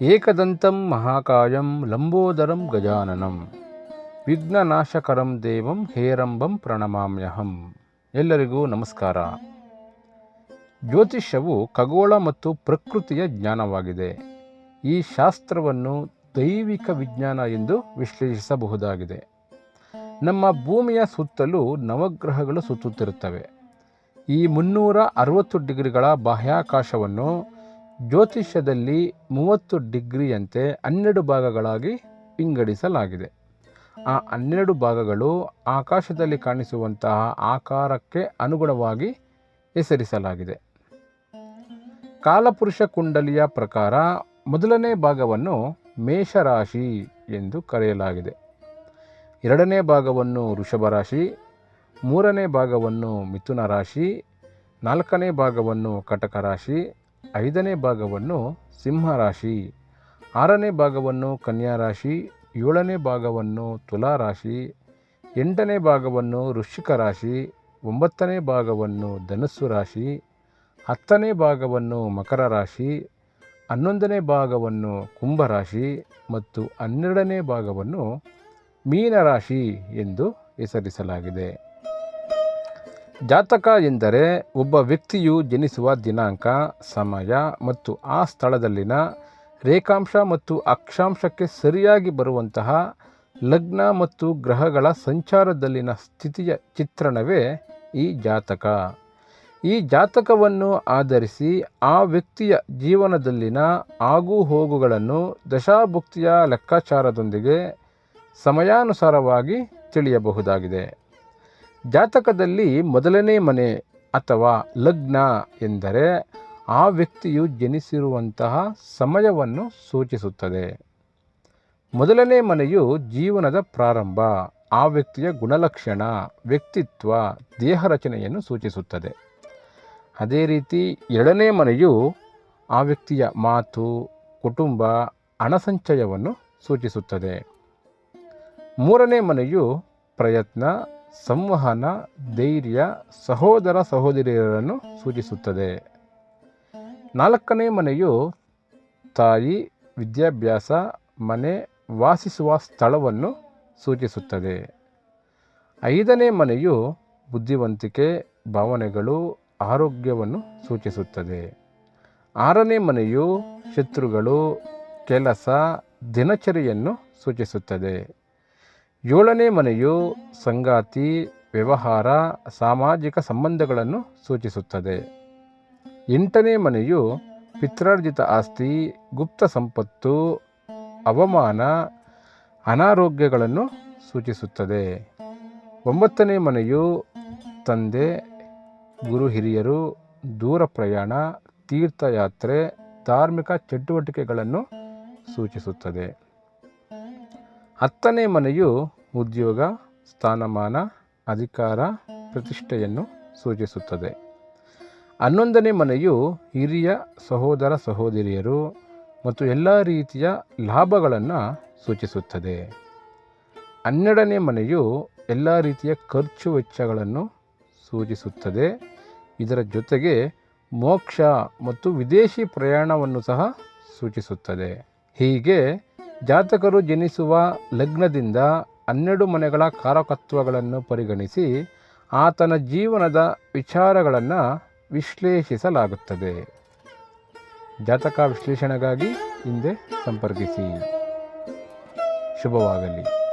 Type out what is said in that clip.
ಏಕದಂತಂ ಮಹಾಕಾಯಂ ಲಂಬೋದರಂ ಗಜಾನನಂ. ವಿಘ್ನನಾಶಕರಂ ದೇವಂ ಹೇರಂಬಂ ಪ್ರಣಮಾಮ್ಯಹಂ. ಎಲ್ಲರಿಗೂ ನಮಸ್ಕಾರ. ಜ್ಯೋತಿಷ್ಯವು ಖಗೋಳ ಮತ್ತು ಪ್ರಕೃತಿಯ ಜ್ಞಾನವಾಗಿದೆ. ಈ ಶಾಸ್ತ್ರವನ್ನು ದೈವಿಕ ವಿಜ್ಞಾನ ಎಂದು ವಿಶ್ಲೇಷಿಸಬಹುದಾಗಿದೆ. ನಮ್ಮ ಭೂಮಿಯ ಸುತ್ತಲೂ ನವಗ್ರಹಗಳು ಸುತ್ತುತ್ತಿರುತ್ತವೆ. ಈ ಮುನ್ನೂರ ಅರವತ್ತು ಡಿಗ್ರಿಗಳ ಬಾಹ್ಯಾಕಾಶವನ್ನು ಜ್ಯೋತಿಷ್ಯದಲ್ಲಿ ಮೂವತ್ತು ಡಿಗ್ರಿಯಂತೆ ಹನ್ನೆರಡು ಭಾಗಗಳಾಗಿ ವಿಂಗಡಿಸಲಾಗಿದೆ. ಆ ಹನ್ನೆರಡು ಭಾಗಗಳು ಆಕಾಶದಲ್ಲಿ ಕಾಣಿಸುವಂತಹ ಆಕಾರಕ್ಕೆ ಅನುಗುಣವಾಗಿ ಹೆಸರಿಸಲಾಗಿದೆ. ಕಾಲಪುರುಷ ಕುಂಡಲಿಯ ಪ್ರಕಾರ ಮೊದಲನೇ ಭಾಗವನ್ನು ಮೇಷರಾಶಿ ಎಂದು ಕರೆಯಲಾಗಿದೆ. ಎರಡನೇ ಭಾಗವನ್ನು ವೃಷಭ ರಾಶಿ ಮೂರನೇ ಭಾಗವನ್ನು ಮಿಥುನ ರಾಶಿ, ನಾಲ್ಕನೇ ಭಾಗವನ್ನು ಕಟಕ ರಾಶಿ ಐದನೇ ಭಾಗವನ್ನು ಸಿಂಹರಾಶಿ, ಆರನೇ ಭಾಗವನ್ನು ಕನ್ಯಾ ರಾಶಿ ಏಳನೇ ಭಾಗವನ್ನು ತುಲಾ ರಾಶಿ ಎಂಟನೇ ಭಾಗವನ್ನು ವೃಶ್ಚಿಕ ರಾಶಿ, ಒಂಬತ್ತನೇ ಭಾಗವನ್ನು ಧನಸ್ಸು ರಾಶಿ, ಹತ್ತನೇ ಭಾಗವನ್ನು ಮಕರ ರಾಶಿ, ಹನ್ನೊಂದನೇ ಭಾಗವನ್ನು ಕುಂಭರಾಶಿ ಮತ್ತು ಹನ್ನೆರಡನೇ ಭಾಗವನ್ನು ಮೀನರಾಶಿ ಎಂದು ಹೆಸರಿಸಲಾಗಿದೆ. ಜಾತಕ ಎಂದರೆ ಒಬ್ಬ ವ್ಯಕ್ತಿಯು ಜನಿಸುವ ದಿನಾಂಕ, ಸಮಯ ಮತ್ತು ಆ ಸ್ಥಳದಲ್ಲಿನ ರೇಖಾಂಶ ಮತ್ತು ಅಕ್ಷಾಂಶಕ್ಕೆ ಸರಿಯಾಗಿ ಬರುವಂತಹ ಲಗ್ನ ಮತ್ತು ಗ್ರಹಗಳ ಸಂಚಾರದಲ್ಲಿನ ಸ್ಥಿತಿಯ ಚಿತ್ರಣವೇ ಈ ಜಾತಕ. ಈ ಜಾತಕವನ್ನು ಆಧರಿಸಿ ಆ ವ್ಯಕ್ತಿಯ ಜೀವನದಲ್ಲಿನ ಆಗು ಹೋಗುಗಳನ್ನು ದಶಾಭುಕ್ತಿಯ ಲೆಕ್ಕಾಚಾರದೊಂದಿಗೆ ಸಮಯಾನುಸಾರವಾಗಿ ತಿಳಿಯಬಹುದಾಗಿದೆ. ಜಾತಕದಲ್ಲಿ ಮೊದಲನೇ ಮನೆ ಅಥವಾ ಲಗ್ನ ಎಂದರೆ ಆ ವ್ಯಕ್ತಿಯು ಜನಿಸಿರುವಂತಹ ಸಮಯವನ್ನು ಸೂಚಿಸುತ್ತದೆ. ಮೊದಲನೇ ಮನೆಯು ಜೀವನದ ಪ್ರಾರಂಭ, ಆ ವ್ಯಕ್ತಿಯ ಗುಣಲಕ್ಷಣ, ವ್ಯಕ್ತಿತ್ವ, ದೇಹ ರಚನೆಯನ್ನು ಸೂಚಿಸುತ್ತದೆ. ಅದೇ ರೀತಿ ಎರಡನೇ ಮನೆಯು ಆ ವ್ಯಕ್ತಿಯ ಮಾತು, ಕುಟುಂಬ ಹಣಸಂಚಯವನ್ನು ಸೂಚಿಸುತ್ತದೆ. ಮೂರನೇ ಮನೆಯು ಪ್ರಯತ್ನ ಸಂವಹನ, ಧೈರ್ಯ, ಸಹೋದರ ಸಹೋದರಿಯರನ್ನು ಸೂಚಿಸುತ್ತದೆ. ನಾಲ್ಕನೇ ಮನೆಯು ತಾಯಿ, ವಿದ್ಯಾಭ್ಯಾಸ, ಮನೆ, ವಾಸಿಸುವ ಸ್ಥಳವನ್ನು ಸೂಚಿಸುತ್ತದೆ. ಐದನೇ ಮನೆಯು ಬುದ್ಧಿವಂತಿಕೆ, ಭಾವನೆಗಳು, ಆರೋಗ್ಯವನ್ನು ಸೂಚಿಸುತ್ತದೆ. ಆರನೇ ಮನೆಯು ಶತ್ರುಗಳು, ಕೆಲಸ, ದಿನಚರಿಯನ್ನು ಸೂಚಿಸುತ್ತದೆ. ಏಳನೇ ಮನೆಯು ಸಂಗಾತಿ, ವ್ಯವಹಾರ, ಸಾಮಾಜಿಕ ಸಂಬಂಧಗಳನ್ನು ಸೂಚಿಸುತ್ತದೆ. ಎಂಟನೇ ಮನೆಯು ಪಿತ್ರಾರ್ಜಿತ ಆಸ್ತಿ, ಗುಪ್ತ ಸಂಪತ್ತು, ಅವಮಾನ, ಅನಾರೋಗ್ಯಗಳನ್ನು ಸೂಚಿಸುತ್ತದೆ. ಒಂಬತ್ತನೇ ಮನೆಯು ತಂದೆ, ಗುರು ಹಿರಿಯರು, ದೂರ ಪ್ರಯಾಣ, ತೀರ್ಥಯಾತ್ರೆ, ಧಾರ್ಮಿಕ ಚಟುವಟಿಕೆಗಳನ್ನು ಸೂಚಿಸುತ್ತದೆ. ಹತ್ತನೇ ಮನೆಯು ಉದ್ಯೋಗ, ಸ್ಥಾನಮಾನ, ಅಧಿಕಾರ, ಪ್ರತಿಷ್ಠೆಯನ್ನು ಸೂಚಿಸುತ್ತದೆ. ಹನ್ನೊಂದನೇ ಮನೆಯು ಹಿರಿಯ ಸಹೋದರ ಸಹೋದರಿಯರು ಮತ್ತು ಎಲ್ಲ ರೀತಿಯ ಲಾಭಗಳನ್ನು ಸೂಚಿಸುತ್ತದೆ. ಹನ್ನೆರಡನೇ ಮನೆಯು ಎಲ್ಲ ರೀತಿಯ ಖರ್ಚು ವೆಚ್ಚಗಳನ್ನು ಸೂಚಿಸುತ್ತದೆ. ಇದರ ಜೊತೆಗೆ ಮೋಕ್ಷ ಮತ್ತು ವಿದೇಶಿ ಪ್ರಯಾಣವನ್ನು ಸಹ ಸೂಚಿಸುತ್ತದೆ. ಹೀಗೆ ಜಾತಕರು ಜನಿಸುವ ಲಗ್ನದಿಂದ ಹನ್ನೆರಡು ಮನೆಗಳ ಕಾರಕತ್ವಗಳನ್ನು ಪರಿಗಣಿಸಿ ಆತನ ಜೀವನದ ವಿಚಾರಗಳನ್ನು ವಿಶ್ಲೇಷಿಸಲಾಗುತ್ತದೆ. ಜಾತಕ ವಿಶ್ಲೇಷಣೆಗಾಗಿ ಹಿಂದೆ ಸಂಪರ್ಕಿಸಿ. ಶುಭವಾಗಲಿ.